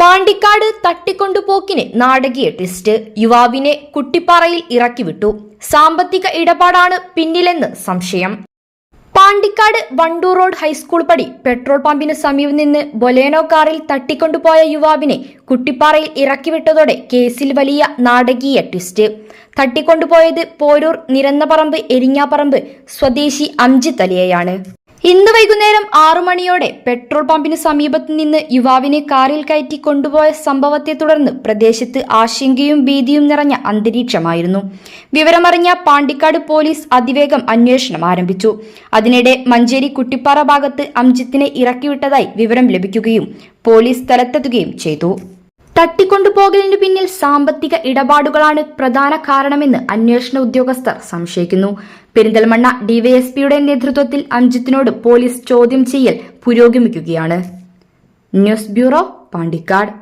പാണ്ടിക്കാട് തട്ടിക്കൊണ്ടുപോക്കിന് നാടകീയ ട്വിസ്റ്റ്. യുവാവിനെ കുട്ടിപ്പാറയിൽ ഇറക്കിവിട്ടു. സാമ്പത്തിക ഇടപാടാണ് പിന്നിലെന്ന് സംശയം. Pandikkad Wandoor road high school പടി പെട്രോൾ പമ്പിന് സമീപം നിന്ന് ബൊലേനോ കാറിൽ തട്ടിക്കൊണ്ടുപോയ യുവാവിനെ കുട്ടിപ്പാറയിൽ ഇറക്കിവിട്ടതോടെ കേസിൽ വലിയ നാടകീയ ട്വിസ്റ്റ്. തട്ടിക്കൊണ്ടുപോയത് പോരൂർ നിരന്നപറമ്പ് എരിഞ്ഞാപ്പറമ്പ് സ്വദേശി അംജിത്ത് അലിയെയാണ് ഇന്ന് വൈകുന്നേരം ആറു മണിയോടെ പെട്രോൾ പമ്പിന് സമീപത്ത് നിന്ന് യുവാവിനെ കാറിൽ കയറ്റി കൊണ്ടുപോയ സംഭവത്തെ തുടർന്ന് പ്രദേശത്ത് ആശങ്കയും ഭീതിയും നിറഞ്ഞ അന്തരീക്ഷമായിരുന്നു. വിവരമറിഞ്ഞ പാണ്ടിക്കാട് പോലീസ് അതിവേഗം അന്വേഷണം ആരംഭിച്ചു. അതിനിടെ മഞ്ചേരി കുട്ടിപ്പാറ ഭാഗത്ത് അംജിത്തിനെ ഇറക്കിവിട്ടതായി വിവരം ലഭിക്കുകയും പോലീസ് സ്ഥലത്തെത്തുകയും ചെയ്തു. തട്ടിക്കൊണ്ടുപോകലിനു പിന്നിൽ സാമ്പത്തിക ഇടപാടുകളാണ് പ്രധാന കാരണമെന്ന് അന്വേഷണ ഉദ്യോഗസ്ഥർ സംശയിക്കുന്നു. പെരിന്തൽമണ്ണ ഡിവൈഎസ്പിയുടെ നേതൃത്വത്തിൽ അംജിത്തിനോട് പോലീസ് ചോദ്യം ചെയ്യൽ പുരോഗമിക്കുകയാണ്. News bureau Pandikkad.